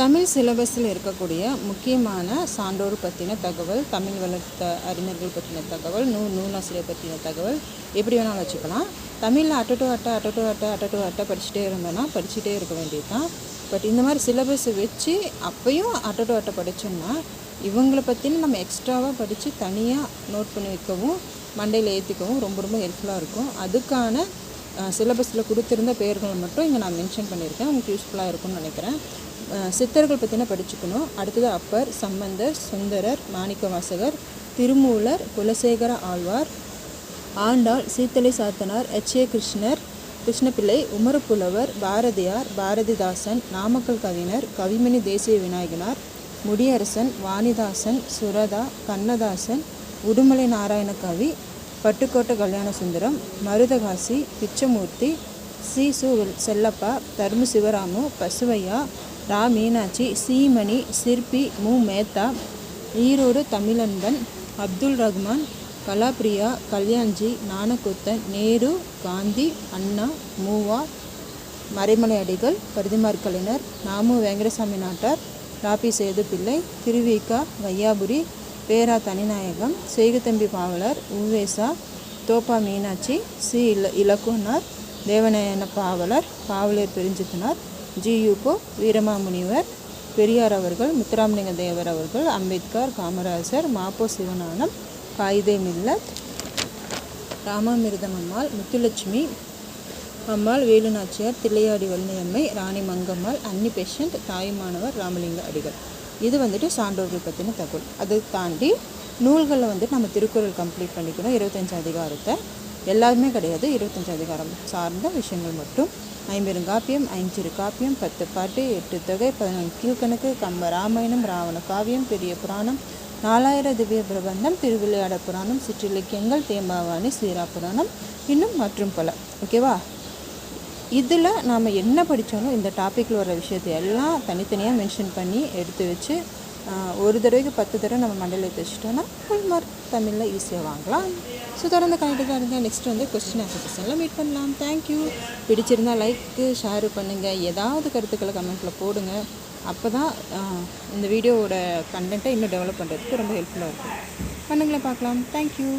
தமிழ் சிலபஸில் இருக்கக்கூடிய முக்கியமான சான்றோர் பற்றின தகவல் தமிழ் வளர்த்த அறிஞர்கள் பற்றின தகவல் நூ நூலாசிரியர் பற்றின தகவல் எப்படி வேணாலும் வச்சுக்கலாம். தமிழில் அட்ட அட்டை அட்ட அட்டை அட்ட அட்டை படிச்சுட்டே இருந்தோன்னா படிச்சுட்டே இருக்க வேண்டியது தான் பட் இந்த மாதிரி சிலபஸை வச்சு அப்பையும் அட்ட அட்டை படித்தோம்னா இவங்களை பற்றின நம்ம எக்ஸ்ட்ராவாக படித்து தனியாக நோட் பண்ணி வைக்கவும் மண்டையில் ஏற்றிக்கவும் ரொம்ப ரொம்ப ஹெல்ப்ஃபுல்லாக இருக்கும். அதுக்கான சிலபஸில் கொடுத்துருந்த பெயர்களை மட்டும் இங்கே நான் மென்ஷன் பண்ணியிருக்கேன். உங்களுக்கு யூஸ்ஃபுல்லாக இருக்கும்னு நினைக்கிறேன். சித்தர்கள் பற்றின படிச்சுக்கணும். அடுத்தது அப்பர் சம்பந்தர் சுந்தரர் மாணிக்கவாசகர் திருமூலர் குலசேகர ஆழ்வார் ஆண்டாள் சீத்தலை சாத்தனார் எச். ஏ. கிருஷ்ணர் கிருஷ்ணபிள்ளை உமரப்புலவர் பாரதியார் பாரதிதாசன் நாமக்கல் கவிஞர் கவிமணி தேசிய விநாயகனார் முடியரசன் வாணிதாசன் சுரதா கண்ணதாசன் உடுமலை நாராயண கவி பட்டுக்கோட்டை கல்யாண சுந்தரம் மருதகாசி பிச்சமூர்த்தி சி. சு செல்லப்பா தர்ம சிவராமு பசுவையா ரா. மீனாட்சி சீமணி சிற்பி மு. மேத்தா ஈரோடு தமிழன்பன் அப்துல் ரஹ்மான் கலாப்ரியா கல்யாண்ஜி ஞானக்கூத்தன் நேரு காந்தி அண்ணா மூவா மறைமலை அடிகள் பரிதிமார் கலைஞர் நாமு வெங்கடசாமி நாட்டார் ராபி சேது பிள்ளை திருவிகா வையாபுரி பேரா தனிநாயகம் செய்குத்தம்பி பாவலர் உவேசா தோப்பா மீனாட்சி சி இல இலக்குனார் தேவநயன பாவலர் பாவலர் பெருஞ்சித்தனார் ஜி யூகோ வீரமாமுனிவர் பெரியார் அவர்கள் முத்துராமலிங்க தேவர் அவர்கள் அம்பேத்கர் காமராஜர் மாப்போ சிவநானம் காயிதே மில்லத் ராமாமிர்தம் அம்மாள் முத்துலட்சுமி அம்மாள் வேலுநாச்சியார் தில்லையாடி வல்லியம்மை ராணி மங்கம்மாள் அன்னி பேஷண்ட் தாயுமானவர் ராமலிங்க அடிகள். இது வந்துட்டு சான்றோர்கள் பற்றின தகவல். அதை தாண்டி நூல்களில் வந்துட்டு நம்ம திருக்குறள் கம்ப்ளீட் பண்ணிக்கணும். இருபத்தஞ்சு அதிகாரத்தை. எல்லாருமே கிடையாது. இருபத்தஞ்சு அதிகாரம் சார்ந்த விஷயங்கள் மட்டும். ஐம்பெருங்காப்பியம் ஐஞ்சிறு காப்பியம் பத்து பாட்டு எட்டு தொகை பதினொன்று கீழ்கணக்கு கம்ப ராமாயணம் ராவண காவியம் பெரிய புராணம் நாலாயிர திவ்ய பிரபந்தம் திருவிளையாட புராணம் சிற்றிலக்கியங்கள் தேம்பாவாணி சீரா புராணம் இன்னும் மற்றும் பல. ஓகேவா? இதில் நாம் என்ன படித்தாலும் இந்த டாப்பிக்கில் வர விஷயத்தை எல்லாம் தனித்தனியாக மென்ஷன் பண்ணி எடுத்து வச்சு ஒரு தடவைக்கு பத்து தடவை நம்ம மண்டையில் எடுத்து ஃபுல் மார்க் தமிழில் ஈஸியாக வாங்கலாம். ஸோ தொடர்ந்து கனெக்டாக தான் இருங்க நெக்ஸ்ட் வந்து கொஸ்டின் ஆன்சர் செஷனில் மீட் பண்ணலாம். தேங்க்யூ பிடிச்சிருந்தா லைக்கு ஷேர் பண்ணுங்கள் ஏதாவது கருத்துக்களை கமெண்ட்டில் போடுங்க. அப்போ தான் இந்த வீடியோவோட கண்டென்ட்டை இன்னும் டெவலப் பண்ணுறதுக்கு ரொம்ப ஹெல்ப்ஃபுல்லாக இருக்கும். பண்ணுங்களேன் பார்க்கலாம். தேங்க்யூ